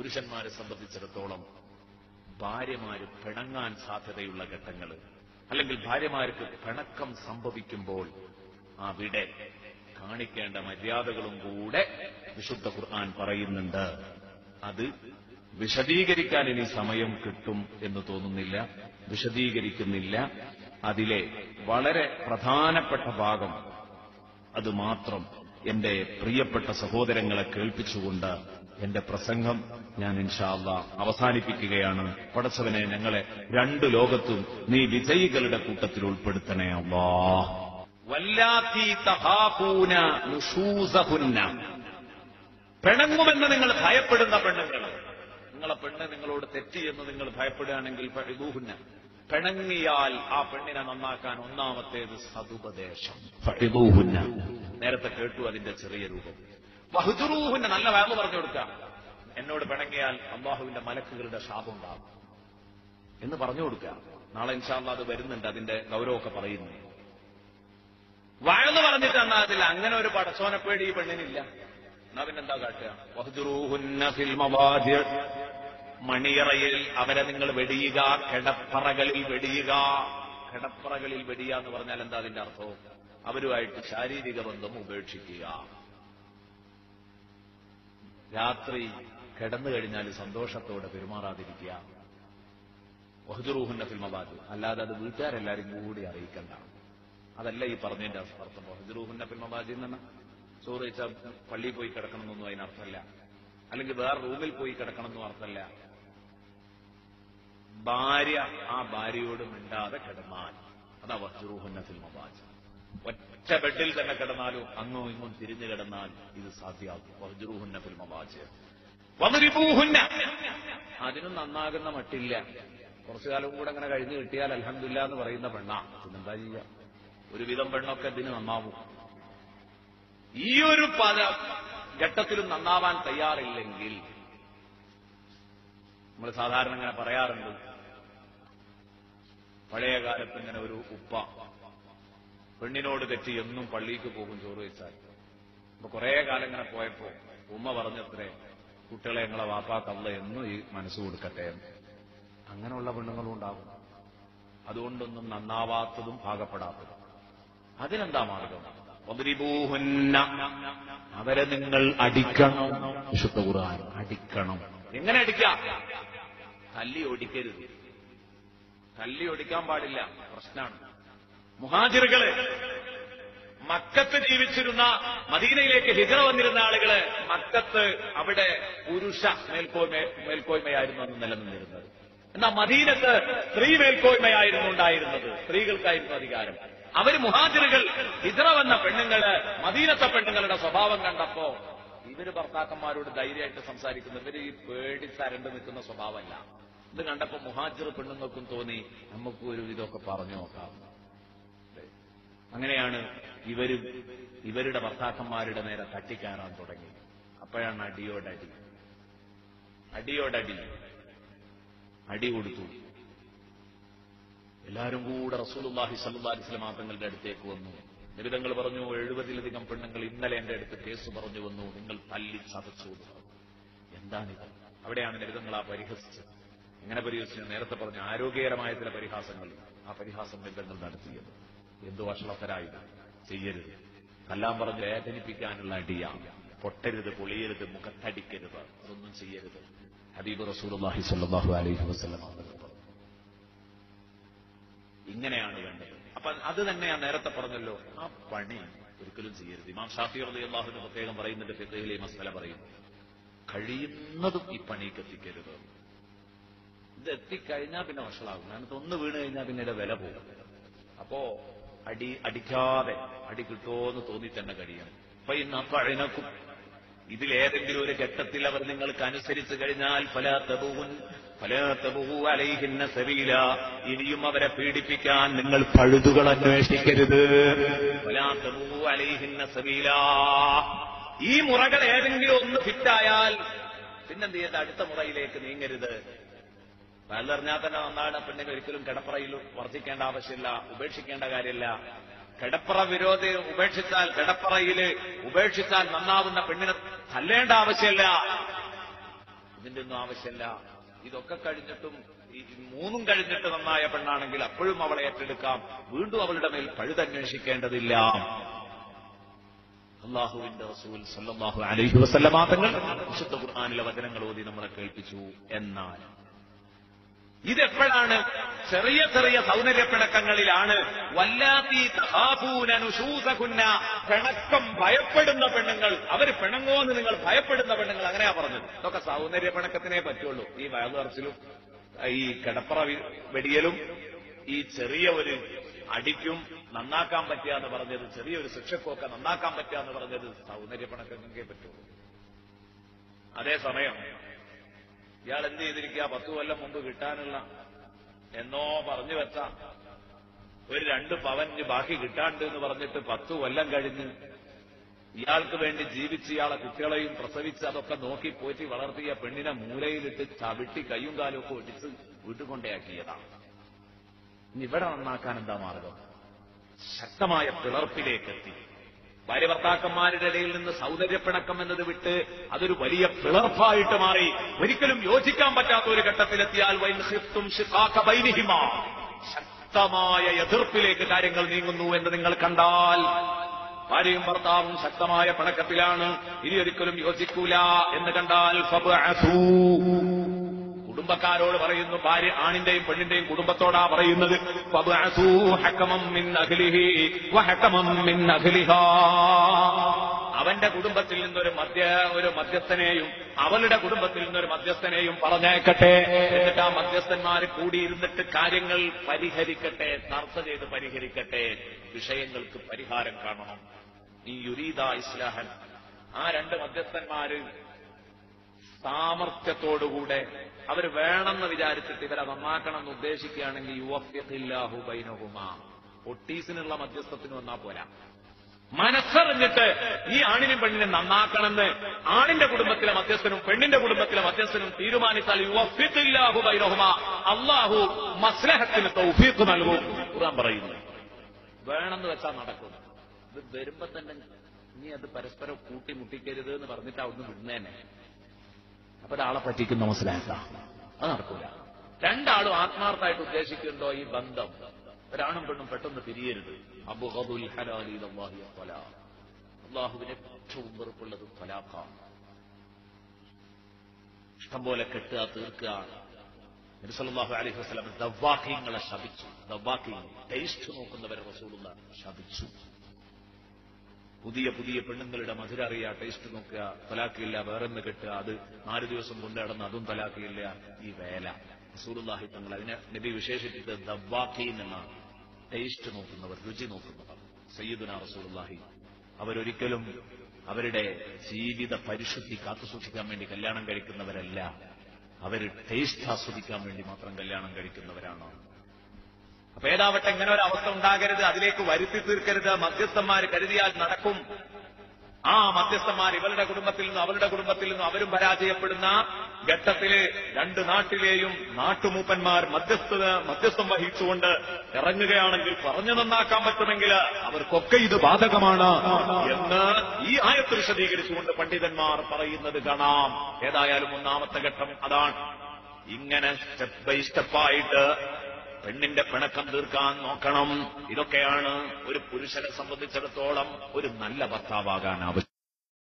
പുരുഷന്മാരെ സംബന്ധിച്ചിടത്തോളം ഭാര്യമാര് പിണങ്ങാൻ സാധ്യതയുള്ള ഘട്ടങ്ങൾ അല്ലെങ്കിൽ ഭാര്യമാർക്ക് പിണക്കം സംഭവിക്കുമ്പോൾ അവിടെ കാണിക്കേണ്ട മര്യാദകളും കൂടെ വിശുദ്ധ ഖുർആൻ പറയുന്നുണ്ട്. അത് വിശദീകരിക്കാൻ ഇനി സമയം കിട്ടും എന്ന് തോന്നുന്നില്ല വിശദീകരിക്കുന്നില്ല. അതിലെ വളരെ പ്രധാനപ്പെട്ട ഭാഗം അത് മാത്രം എന്റെ പ്രിയപ്പെട്ട സഹോദരങ്ങളെ കേൾപ്പിച്ചുകൊണ്ട് എന്റെ പ്രസംഗം ഞാൻ ഇൻഷാല്ല അവസാനിപ്പിക്കുകയാണ്. പടച്ചവനെ ഞങ്ങളെ രണ്ട് ലോകത്തും നീ വിജയികളുടെ കൂട്ടത്തിൽ ഉൾപ്പെടുത്തണേ അള്ളാ പെണങ്ങുമെന്ന് നിങ്ങൾ ഭയപ്പെടുന്ന പെണ്ണുങ്ങൾ നിങ്ങളെ പെണ്ണ് നിങ്ങളോട് തെറ്റിയെന്ന് നിങ്ങൾ ഭയപ്പെടുകയാണെങ്കിൽ ഫഇദൂഹുന്ന പെണങ്ങിയാൽ ആ പെണ്ണിനെ നന്നാക്കാൻ ഒന്നാമത്തേത് സതുപദേശം. നേരത്തെ കേട്ടു അതിന്റെ ചെറിയ രൂപം. വഹുജുറൂഹുന്ന നല്ല വാങ്ങു പറഞ്ഞു കൊടുക്കാം എന്നോട് പിണങ്ങിയാൽ അള്ളാഹുവിന്റെ മലക്കുകളുടെ ശാപം ഉണ്ടാകും എന്ന് പറഞ്ഞു കൊടുക്കുക. നാളെ ഇൻഷാല്ല അത് വരുന്നുണ്ട്. അതിന്റെ ഗൗരവമൊക്കെ പറയുന്നു. വഴന്ന് പറഞ്ഞിട്ട് എന്നാ അതിൽ അങ്ങനെ ഒരു പടച്ചോനപ്പേടി ഈ പെണ്ണിനില്ല. എന്നാ പിന്നെന്താ കാട്ടുക. മണിയറയിൽ അവരെ നിങ്ങൾ വെടിയുക. കിടപ്പറകളിൽ വെടിയുക. കിടപ്പറകളിൽ വെടിയുക എന്ന് പറഞ്ഞാൽ എന്താ അതിന്റെ അർത്ഥം? അവരുമായിട്ട് ശാരീരിക ബന്ധം ഉപേക്ഷിക്കുക. രാത്രി കിടന്നു കഴിഞ്ഞാൽ സന്തോഷത്തോടെ പെരുമാറാതിരിക്കുക. വഹദുറൂഹുന്റെ ഫിൽമബാദ് അല്ലാതെ അത് വീട്ടുകാരെല്ലാരും കൂടി അറിയിക്കണ്ട. അതല്ല ഈ പറഞ്ഞതിന്റെ അർത്ഥം. വഹദുറൂഹുന്റെ ഫിൽമബാദി എന്ന് ചോറ് വെച്ചാൽ പള്ളിയിൽ പോയി കിടക്കണമെന്നൊന്നും അതിനർത്ഥമല്ല അല്ലെങ്കിൽ വേറെ റൂമിൽ പോയി കിടക്കണമെന്നും അർത്ഥമല്ല ഭാര്യ ആ ഭാര്യയോട് മിണ്ടാതെ കിടന്നാൽ അതാ വഹദുറൂഹുന്റെ ഫിൽമബാദ് ഒറ്റ ബെഡിൽ തന്നെ കിടന്നാലും അങ്ങോ ഇങ്ങും തിരിഞ്ഞു കിടന്നാൽ ഇത് സാധ്യമാകും. ഫിൽമബാദ് വമരിബൂഹുന്ന അതിനും നന്നാകുന്ന മട്ടില്ല. കുറച്ചു കാലം കൂടെ അങ്ങനെ കഴിഞ്ഞു കിട്ടിയാൽ അലഹമില്ല എന്ന് പറയുന്ന പെണ്ണാ. പിന്നെന്താ ചെയ്യുക ഒരുവിധം പെണ്ണൊക്കെ ഇതിന് നന്നാവും. ഈ ഒരു പല ഘട്ടത്തിലും നന്നാവാൻ തയ്യാറില്ലെങ്കിൽ നമ്മൾ സാധാരണ ഇങ്ങനെ പറയാറുണ്ട് പഴയ കാലത്ത് ഇങ്ങനെ ഒരു ഉപ്പ പെണ്ണിനോട് തെറ്റി എന്നും പള്ളിക്ക് പോകും ചോറ് വെച്ചാൽ. അപ്പൊ കുറെ കാലം ഇങ്ങനെ പോയപ്പോ ഉമ്മ പറഞ്ഞത്രേ കുട്ടികളെ ഞങ്ങളെ വാപ്പാക്കല്ല എന്നും ഈ മനസ്സ് കൊടുക്കട്ടെ അങ്ങനെയുള്ള പെണ്ണുങ്ങളും ഉണ്ടാകും. അതുകൊണ്ടൊന്നും നന്നാവാത്തതും ഭാഗപ്പെടാത്തതും. അതിനെന്താ മാർഗം. അവരെ നിങ്ങൾ അടിക്കണം. വിശുദ്ധ ഖുർആൻ അടിക്കണം. എങ്ങനെ അടിക്കാം? തല്ലി ഓടിക്കരുത്. തല്ലി ഓടിക്കാൻ പാടില്ല. പ്രശ്നമാണ് മുഹാജിറുകൾ മക്കത്ത് ജീവിച്ചിരുന്ന മദീനയിലേക്ക് ഹിജറ വന്നിരുന്ന ആളുകൾ മക്കത്ത് അവിടെ പുരുഷ മേൽക്കോയ്മ മേൽക്കോയ്മയായിരുന്നു അന്ന് നിലനിന്നിരുന്നത്. എന്നാൽ മദീനത്ത് സ്ത്രീ മേൽക്കോയ്മയായിരുന്നു ഉണ്ടായിരുന്നത്. സ്ത്രീകൾക്കായിരുന്നു അധികാരം. അവർ മുഹാജിറുകൾ ഹിജറ വന്ന പെണ്ണുങ്ങൾ മദീനത്തെ പെണ്ണുങ്ങളുടെ സ്വഭാവം കണ്ടപ്പോ ഇവർ ഭർത്താക്കന്മാരോട് ധൈര്യമായിട്ട് സംസാരിക്കുന്നു. ഇവർ ഈ പേടി തരണ്ട് നിൽക്കുന്ന സ്വഭാവമല്ല. ഇത് കണ്ടപ്പോ മുഹാജിർ പെണ്ണുങ്ങൾക്കും തോന്നി നമുക്ക് ഒരു ഇതൊക്കെ പറഞ്ഞു നോക്കാം. അങ്ങനെയാണ് ഇവരും ഇവരുടെ ഭർത്താക്കന്മാരുടെ നേരെ തട്ടിക്കയറാൻ തുടങ്ങി അപ്പോഴാണ് അടിയോടടി അടിയോടടി അടി കൊടുത്തു. എല്ലാവരും കൂടെ അലൈഹി വസല്ലം തങ്ങളുടെ അടുത്തേക്ക് വന്നു. നിബിതങ്ങൾ പറഞ്ഞു എഴുപതിലധികം പെണ്ണുങ്ങൾ ഇന്നലെ എന്റെ അടുത്ത് കേസ് പറഞ്ഞു വന്നു. നിങ്ങൾ തല്ലി ചതച്ചു. എന്താണിത്? അവിടെയാണ് നിബിതങ്ങൾ ആ പരിഹസിച്ചത്. എങ്ങനെ പരിഹസിച്ചു? നേരത്തെ പറഞ്ഞു ആരോഗ്യകരമായ ചില പരിഹാസങ്ങൾ. ആ പരിഹാസം നിബിതങ്ങൾ നടത്തിയത്. എന്തു വഷളത്തരായില്ല ചെയ്യരുത്. കല്ലാം പറഞ്ഞ് വേദനിപ്പിക്കാനുള്ള അടിയ. പൊട്ടരുത് പൊളിയരുത് മുഖത്തടിക്കരുത്. അതൊന്നും ചെയ്യരുത്. ഹബീബ് റസൂലുള്ളാഹി സ്വല്ലല്ലാഹു അലൈഹി വസല്ലം ഇങ്ങനെയാണ് വേണ്ടത്. അപ്പൊ അത് തന്നെയാണ് നേരത്തെ പറഞ്ഞല്ലോ. ആ പണി ഒരിക്കലും ചെയ്യരുത്. ഇമാം ഷാഫി റളിയല്ലാഹുവിന് പ്രത്യേകം പറയുന്നുണ്ട് ഫിഖഹിലെ ഈ മസല പറയുന്നു കഴിയുന്നതും ഈ പണിക്ക് എത്തിക്കരുത്. ഇത് എത്തിക്കഴിഞ്ഞാൽ പിന്നെ വഷളാകും. കാരണം ഒന്ന് വീണ് കഴിഞ്ഞാൽ പിന്നെ വില പോകും. അപ്പോ അടി അടിക്കാതെ അടി കിട്ടുമോന്ന് തോന്നി തന്നെ കഴിയണം അപ്പൊ ഇന്ന് പഴനക്കും ഇതിലേതെങ്കിലും ഒരു ഘട്ടത്തിൽ അവർ നിങ്ങൾക്ക് അനുസരിച്ച് കഴിഞ്ഞാൽ ഫലാത്തപൂൻ ഫലാത്തപൂ അലൈഹിന്ന സബീല. ഇനിയും അവരെ പീഡിപ്പിക്കാൻ നിങ്ങൾ പഴുതുകൾ അന്വേഷിക്കരുത്. ഫലാത്തപൂ അലൈഹിന്ന സബീല. ഈ മുറകൾ ഏതെങ്കിലും ഒന്ന് ഫിറ്റായാൽ പിന്നെന്ത് ചെയ്യേണ്ട അടുത്ത മുറയിലേക്ക് നീങ്ങരുത്. വയലറിഞ്ഞാൽ തന്നെ നന്നാണ് പെണ്ണിന് ഒരിക്കലും കിടപ്പറയിൽ വർദ്ധിക്കേണ്ട ആവശ്യമില്ല ഉപേക്ഷിക്കേണ്ട കാര്യമില്ല. കിടപ്പറ വിരോധി ഉപേക്ഷിച്ചാൽ കിടപ്പറയിൽ ഉപേക്ഷിച്ചാൽ നന്നാവുന്ന പെണ്ണിനെ തല്ലേണ്ട ആവശ്യമില്ല. ഇതിന്റെ ഒന്നും ആവശ്യമില്ല. ഇതൊക്കെ കഴിഞ്ഞിട്ടും ഈ മൂന്നും കഴിഞ്ഞിട്ട് നന്നായ പെണ്ണാണെങ്കിൽ അപ്പോഴും അവളെ ഏറ്റെടുക്കാം. വീണ്ടും അവളുടെ മേൽ പഴുതന്വേഷിക്കേണ്ടതില്ല. അള്ളാഹുവിന്റെ റസൂൽ സല്ലാഹു അലൈഹി വസല്ലമ തങ്ങൾ വിശുദ്ധ ഖുർആാനിലെ വചനങ്ങൾ ഓതി നമ്മളെ കേൾപ്പിച്ചു. എന്നാൽ ഇതെപ്പോഴാണ് ചെറിയ ചെറിയ സൗന്ദര്യപ്പിണക്കങ്ങളിലാണ് വല്ലാത്തി തഹാഫൂന നുശൂസകുന്ന പിണക്കം ഭയപ്പെടുന്ന പെണ്ണുങ്ങൾ. അവർ പിണങ്ങോന്ന് നിങ്ങൾ ഭയപ്പെടുന്ന പെണ്ണുങ്ങൾ അങ്ങനെയാ പറഞ്ഞത്. ഇതൊക്കെ സൗന്ദര്യ പിണക്കത്തിനേ പറ്റുള്ളൂ. ഈ വയറുറച്ചിലും ഈ കിടപ്പറ വെടിയലും ഈ ചെറിയ ഒരു അടിക്കും നന്നാക്കാൻ എന്ന് പറഞ്ഞത് ചെറിയൊരു ശിക്ഷക്കൊക്കെ നന്നാക്കാൻ പറ്റുക പറഞ്ഞത് സൗന്ദര്യ പിണക്കങ്ങൾക്കേ പറ്റുള്ളൂ. അതേസമയം ഇയാൾ എന്ത് ചെയ്തിരിക്കുക? പത്തു കൊല്ലം മുമ്പ് കിട്ടാനുള്ള എന്നോ പറഞ്ഞു വെച്ച ഒരു രണ്ട് പവന് ബാക്കി കിട്ടാണ്ട് എന്ന് പറഞ്ഞിട്ട് പത്തു കൊല്ലം കഴിഞ്ഞ് ഇയാൾക്ക് വേണ്ടി ജീവിച്ച് ഇയാളെ കുട്ടികളെയും പ്രസവിച്ച് അതൊക്കെ നോക്കി പോറ്റി വളർത്തിയ പെണ്ണിനെ മൂലയിലിട്ട് ചവിട്ടി കയ്യും കാലും ഒക്കെ ഒടിച്ച് വീട്ടുകൊണ്ടയാക്കിയതാണ്. ഇനി ഇവിടെ നന്നാക്കാൻ എന്താ മാർഗം? ശക്തമായ പിളർപ്പിലേക്ക് എത്തി ഭാര്യ ഭർത്താക്കന്മാരുടെ ഇടയിൽ നിന്ന് സൗന്ദര്യപ്പിണക്കം എന്നത് വിട്ട് അതൊരു വലിയ പിളർപ്പായിട്ട് മാറി ഒരിക്കലും യോജിക്കാൻ പറ്റാത്ത ഒരു ഘട്ടത്തിലെത്തിയാൽ. ശക്തമായ എതിർപ്പിലേക്ക് കാര്യങ്ങൾ നീങ്ങുന്നു എന്ന് നിങ്ങൾ കണ്ടാൽ ഭാര്യയും ഭർത്താവും ശക്തമായ പിണക്കത്തിലാണ് ഇനി ഒരിക്കലും യോജിക്കൂല എന്ന് കണ്ടാൽ. കുടുംബക്കാരോട് പറയുന്നു ഭാര്യ ആണിന്റെയും പെണ്ണിന്റെയും കുടുംബത്തോടാ പറയുന്നത്. അവന്റെ കുടുംബത്തിൽ നിന്നൊരു മധ്യ ഒരു മധ്യസ്ഥനെയും അവളുടെ കുടുംബത്തിൽ നിന്നൊരു മധ്യസ്ഥനെയും പറഞ്ഞേക്കട്ടെ എന്നിട്ട് ആ മധ്യസ്ഥന്മാർ കൂടിയിരുന്നിട്ട് കാര്യങ്ങൾ പരിഹരിക്കട്ടെ ചർച്ച ചെയ്ത് പരിഹരിക്കട്ടെ. വിഷയങ്ങൾക്ക് പരിഹാരം കാണണം. ഈ യുരീദ ഇസ്ലാഹൻ ആ രണ്ട് മധ്യസ്ഥന്മാര് സാമർത്ഥ്യത്തോടുകൂടെ അവർ വേണമെന്ന് വിചാരിച്ചിട്ട് ഇവരെ നന്നാക്കണം എന്ന് ഉദ്ദേശിക്കുകയാണെങ്കിൽ യുവഫില്ലാഹു ബൈനഹുമ. ഒട്ടീസിനുള്ള മധ്യസ്ഥത്തിന് വന്നാ പോരാ. മനസ്സറിഞ്ഞിട്ട് ഈ ആണിനും പെണ്ണിനും നന്നാക്കണമെന്ന് ആണിന്റെ കുടുംബത്തിലെ മധ്യസ്ഥനും പെണ്ണിന്റെ കുടുംബത്തിലെ മധ്യസ്ഥനും തീരുമാനിച്ചാൽ യുവഫില്ലാഹു ബൈനഹുമ. അള്ളാഹു മസ്ലഹത്തിന് തൗഫീഖ് നൽകും. ഖുർആൻ പറയുന്നു. വേണമെന്ന് വെച്ചാൽ നടക്കും. ഇത് വരുമ്പോ തന്നെ നീ അത് പരസ്പരം കൂട്ടിമുട്ടിക്കരുത് എന്ന് പറഞ്ഞിട്ട് അവിടുന്ന് വിടുന്നതന്നെ അപ്പൊ ഒരാളെ പറ്റിക്കുന്ന മനസ്സിലാക്കാം അത് നടക്കൂല. രണ്ടാളും ആത്മാർത്ഥമായിട്ട് ഉദ്ദേശിക്കുന്നുണ്ടോ ഈ ബന്ധം? ഒരാണും പെണ്ണും പെട്ടെന്ന് പിരിയരുത്. അബുഹബുൽ അള്ളാഹുവിന് ഏറ്റവും വെറുപ്പുള്ളത് ഫലാഖാണ് ഇഷ്ടംപോലെ കെട്ടുക തീർക്കുക. നബിസല്ലാഹു അലൈഹി വസ്ലം ദവാഖ്യങ്ങളെ ശപിച്ചു. ദവാഖ്യങ്ങൾ ടേസ്റ്റ് നോക്കുന്നവരെ റസൂലുള്ള ശപിച്ചു. പുതിയ പുതിയ പെണ്ണുങ്ങളുടെ മധുര അറിയുക ടേസ്റ്റ് നോക്കുക തലാക്കില്ല വേറെന്ന് കെട്ടുക അത് നാല് ദിവസം കൊണ്ടാടുന്ന അതും തലാക്കിയില്ല ഈ വേല. റസൂലുള്ളാഹി തങ്ങൾ അതിനെ നബി വിശേഷിപ്പിച്ചത് ദവാക്കി എന്നാണ്. ടേസ്റ്റ് നോക്കുന്നവർ രുചി നോക്കുന്നവർ. സയ്യിദുന റസൂലുള്ളാഹി. അവരൊരിക്കലും അവരുടെ ജീവിത പരിശുദ്ധി കാത്തുസൂക്ഷിക്കാൻ വേണ്ടി കല്യാണം കഴിക്കുന്നവരല്ല. അവർ ടേസ്റ്റ് ആസ്വദിക്കാൻ വേണ്ടി മാത്രം കല്യാണം കഴിക്കുന്നവരാണ്. അപ്പൊ ഏതാവട്ടെ ഇങ്ങനെ ഒരു അവസ്ഥ ഉണ്ടാകരുത് അതിലേക്ക് വരുത്തി തീർക്കരുത് മധ്യസ്ഥന്മാർ കരുതിയാൽ നടക്കും. ആ മധ്യസ്ഥന്മാർ ഇവരുടെ കുടുംബത്തിൽ നിന്നും അവരുടെ കുടുംബത്തിൽ നിന്നും അവരും പരാജയപ്പെടുന്ന ഘട്ടത്തിൽ രണ്ട് നാട്ടിലെയും നാട്ടുമൂപ്പന്മാർ മധ്യസ്ഥ മധ്യസ്ഥം വഹിച്ചുകൊണ്ട് ഇറങ്ങുകയാണെങ്കിൽ പറഞ്ഞു നന്നാക്കാൻ പറ്റുമെങ്കിൽ അവർക്കൊക്കെ ഇത് ബാധകമാണ് എന്ന് ഈ ആയത്ത് വിശദീകരിച്ചുകൊണ്ട് പണ്ഡിതന്മാർ പറയുന്നത് കാണാം. ഏതായാലും ഒന്നാമത്തെ ഘട്ടം അതാണ്. ഇങ്ങനെ സ്റ്റെപ്പ് ബൈ സ്റ്റെപ്പായിട്ട് പെണ്ണിന്റെ പിണക്കം തീർക്കാൻ നോക്കണം. ഇതൊക്കെയാണ് ഒരു പുരുഷനെ സംബന്ധിച്ചിടത്തോളം ഒരു നല്ല ഭർത്താവാകാൻ ആവശ്യം